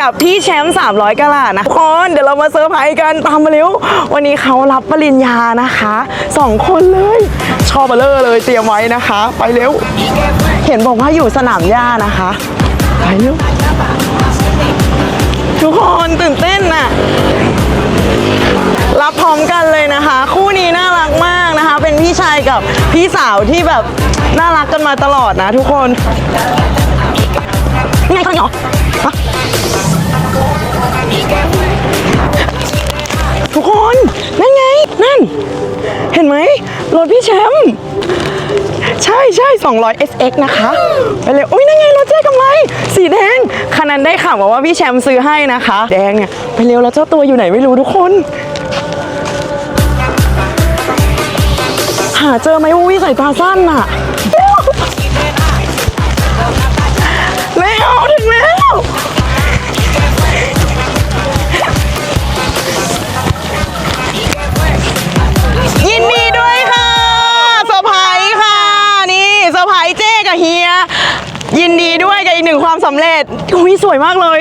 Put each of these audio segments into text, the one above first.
กับพี่แชมป์300กะลาดนะทุกคนเดี๋ยวเรามาเซอร์ไพรส์กันตามมาเร็ว วันนี้เขารับปริญญานะคะสองคนเลย ชอบเบลเลอร์เลยเตรียมไว้นะคะ ไปเร็ว เห็นบอกว่าอยู่สนามหญ้านะคะ ไปเร็ว ทุกคนตื่นเต้นน่ะรับพร้อมกันเลยนะคะ คู่นี้น่ารักมากนะคะ เป็นพี่ชายกับพี่สาวที่แบบน่ารักกันมาตลอดนะทุกคนไงคนเหรอ นั่น เห็นไหมรถพี่แชมป์ใช่ใช่200 SX นะคะ ไปเลยโอ้ยนั่นไงรถเจ๊กำไร สีแดง คันนั้นได้ข่าวว่าพี่แชมป์ซื้อให้นะคะ แดงเนี่ยไปเร็วแล้วเจ้าตัวอยู่ไหนไม่รู้ทุกคน หาเจอไหมว่าวิสายตาสั้นน่ะ กับเฮีย ยินดีด้วยกับอีกหนึ่งความสำเร็จอุ้ยสวยมากเลย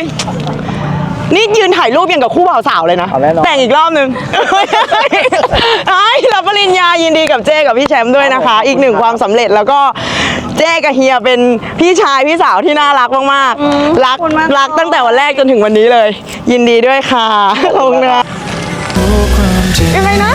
นี่ยืนถ่ายรูปอย่างกับคู่บ่าวสาวเลยนะเอาแน่นอน แต่งอีกรอบหนึ่งไอ้รับปริญญายินดีกับเจ้กับพี่แชมป์ด้วยนะคะ อีกหนึ่งความสำเร็จแล้วก็เจ้กับเฮียเป็นพี่ชายพี่สาวที่น่ารักมากๆรักรักตั้งแต่วันแรกจนถึงวันนี้เลย ยินดีด้วยค่ะขอบคุณนะ ยังไงนะ